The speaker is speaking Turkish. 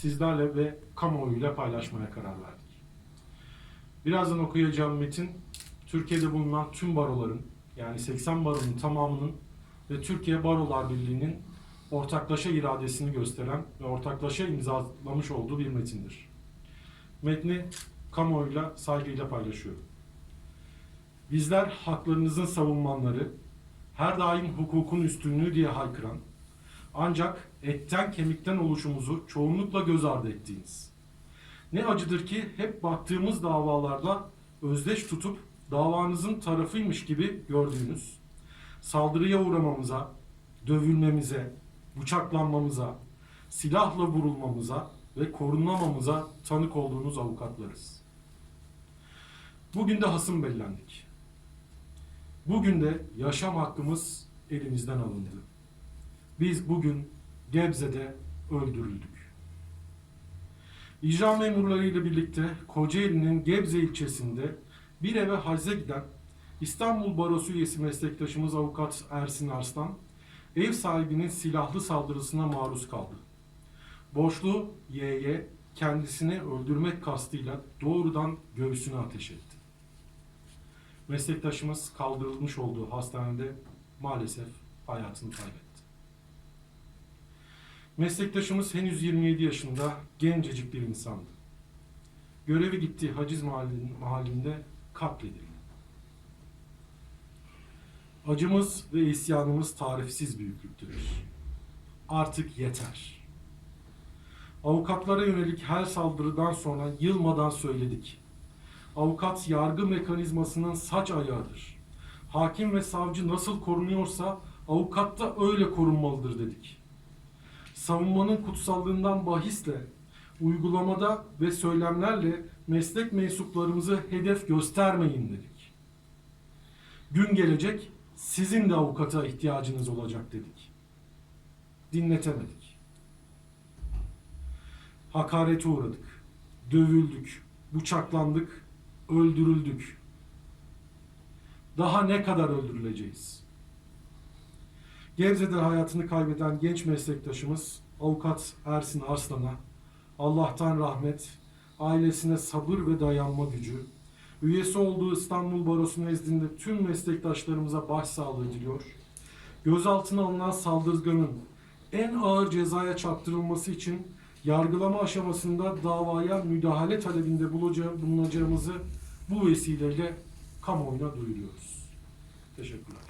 sizlerle ve kamuoyuyla paylaşmaya karar verdik. Birazdan okuyacağım metin, Türkiye'de bulunan tüm baroların, yani 80 baronun tamamının ve Türkiye Barolar Birliği'nin ortaklaşa iradesini gösteren ve ortaklaşa imzalamış olduğu bir metindir. Metni kamuoyuyla saygıyla paylaşıyorum. Bizler haklarınızın savunmanları, her daim hukukun üstünlüğü diye haykıran, ancak etten kemikten oluşumuzu çoğunlukla göz ardı ettiğiniz. Ne acıdır ki hep baktığımız davalarda özdeş tutup davanızın tarafıymış gibi gördüğünüz, saldırıya uğramamıza, dövülmemize, bıçaklanmamıza, silahla vurulmamıza ve korunamamıza tanık olduğunuz avukatlarız. Bugün de hasım bellendik. Bugün de yaşam hakkımız elimizden alındı. Biz bugün Gebze'de öldürüldük. İcra memurları ile birlikte Kocaeli'nin Gebze ilçesinde bir eve hacze giden İstanbul Barosu üyesi meslektaşımız avukat Ersin Arslan, ev sahibinin silahlı saldırısına maruz kaldı. Borçlu Y'ye kendisini öldürmek kastıyla doğrudan göğsüne ateş etti. Meslektaşımız kaldırılmış olduğu hastanede maalesef hayatını kaybetti. Meslektaşımız henüz 27 yaşında gencecik bir insandı. Görevi gittiği haciz mahallin- mahallinde katledildi. Acımız ve isyanımız tarifsiz büyüklüktedir. Artık yeter. Avukatlara yönelik her saldırıdan sonra yılmadan söyledik. Avukat yargı mekanizmasının saç ayağıdır. Hakim ve savcı nasıl korunuyorsa avukat da öyle korunmalıdır dedik. Savunmanın kutsallığından bahisle, uygulamada ve söylemlerle meslek mensuplarımızı hedef göstermeyin dedik. Gün gelecek sizin de avukata ihtiyacınız olacak dedik. Dinletemedik. Hakarete uğradık. Dövüldük, bıçaklandık, öldürüldük. Daha ne kadar öldürüleceğiz? Gebze'de hayatını kaybeden genç meslektaşımız avukat Ersin Arslan'a Allah'tan rahmet, ailesine sabır ve dayanma gücü, üyesi olduğu İstanbul Barosu nezdinde tüm meslektaşlarımıza başsağlığı diliyor. Gözaltına alınan saldırganın en ağır cezaya çarptırılması için yargılama aşamasında davaya müdahale talebinde bulunacağımızı bu vesileyle kamuoyuna duyuruyoruz. Teşekkürler.